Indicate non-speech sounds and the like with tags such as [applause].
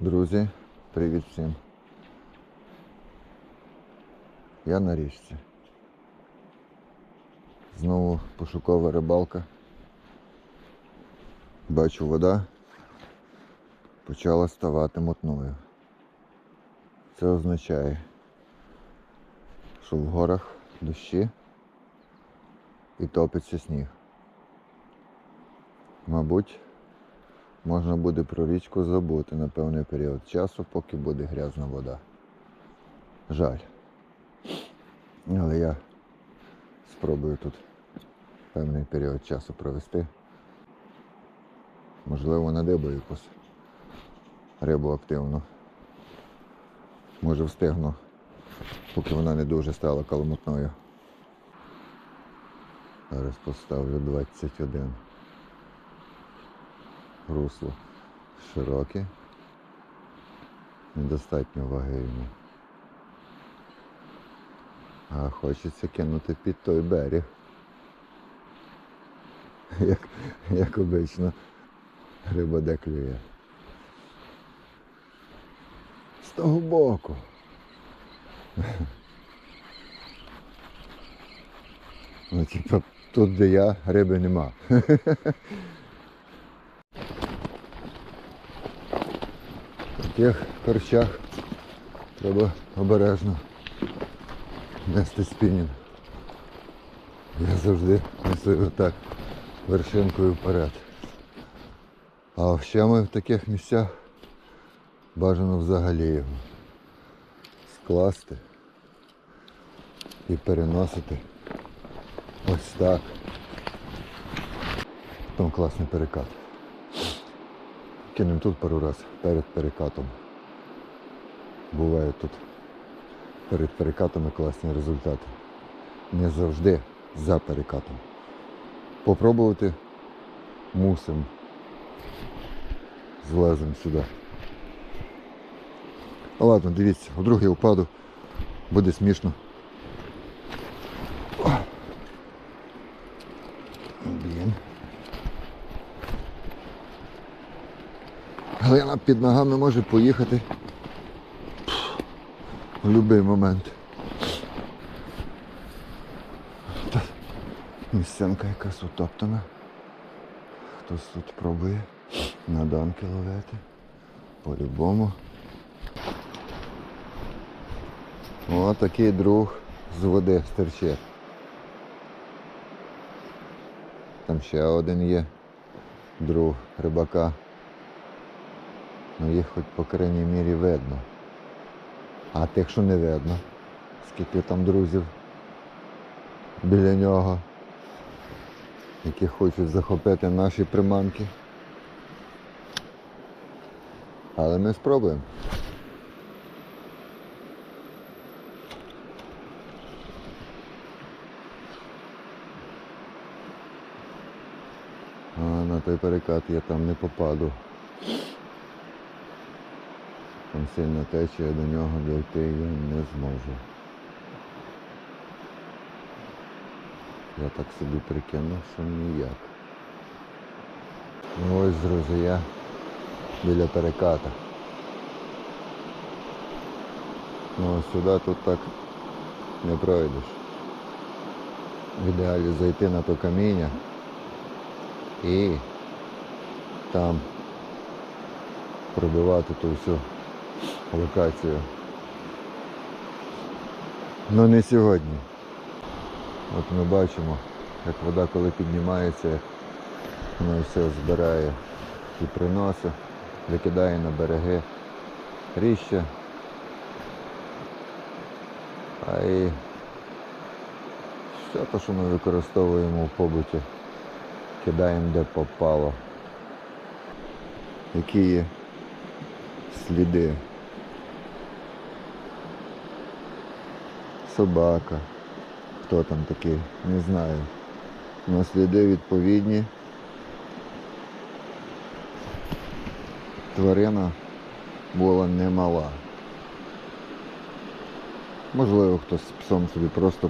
Друзі, привіт всім. Я на річці. Знову пошукова рибалка. Бачу, вода почала ставати мутною. Це означає, що в горах дощі і топиться сніг. Мабуть, можна буде про річку забути на певний період часу, поки буде грязна вода. Жаль. Але я спробую тут певний період часу провести. Можливо, надибаю якусь рибу активну. Може встигну, поки вона не дуже стала каламутною. Зараз поставлю 21 русло широке, недостатньо ваги йому. А хочеться кинути під той берег. [laughs] Як, як обично риба де клює. З того боку. [laughs] Ну, типа, тут, де я, риби нема. [laughs] В таких корчах треба обережно нести спінінг. Я завжди несу так вершинкою вперед. А ще ми в таких місцях бажано взагалі його скласти і переносити ось так. Там класний перекат. Кинемо тут пару раз перед перекатом. Буває тут перед перекатами класні результати. Не завжди за перекатом. Попробувати мусимо. Злазимо сюди. Ладно, дивіться, вдруг я впаду, буде смішно. О! Блін. Глина під ногами може поїхати в будь-який момент. Та Місценка якась утоптана. Хтось тут пробує на данки ловити. По-любому. О, такий друг з води стерчить. Там ще один є друг рибака. Ну їх хоч по крайній мірі видно. А тих, що не видно, скільки там друзів біля нього, які хочуть захопити наші приманки. Але ми спробуємо. А на той перекат я там не попаду. Там сильно течія, до нього дойти я не зможу. Я так собі прикинув, що ніяк. Ну ось, друзі, я біля переката. Ну сюди тут так не пройдеш. В ідеалі зайти на то каміння і там пробивати ту всю локацію. Ну не сьогодні. От ми бачимо, як вода коли піднімається, як вона все збирає і приносить, викидає на береги ріща. А і все те, що ми використовуємо в побуті, кидаємо де попало. Які є сліди. Собака. Хто там такий? Не знаю. На сліди відповідні. Тварина була немала. Можливо, хтось з псом собі просто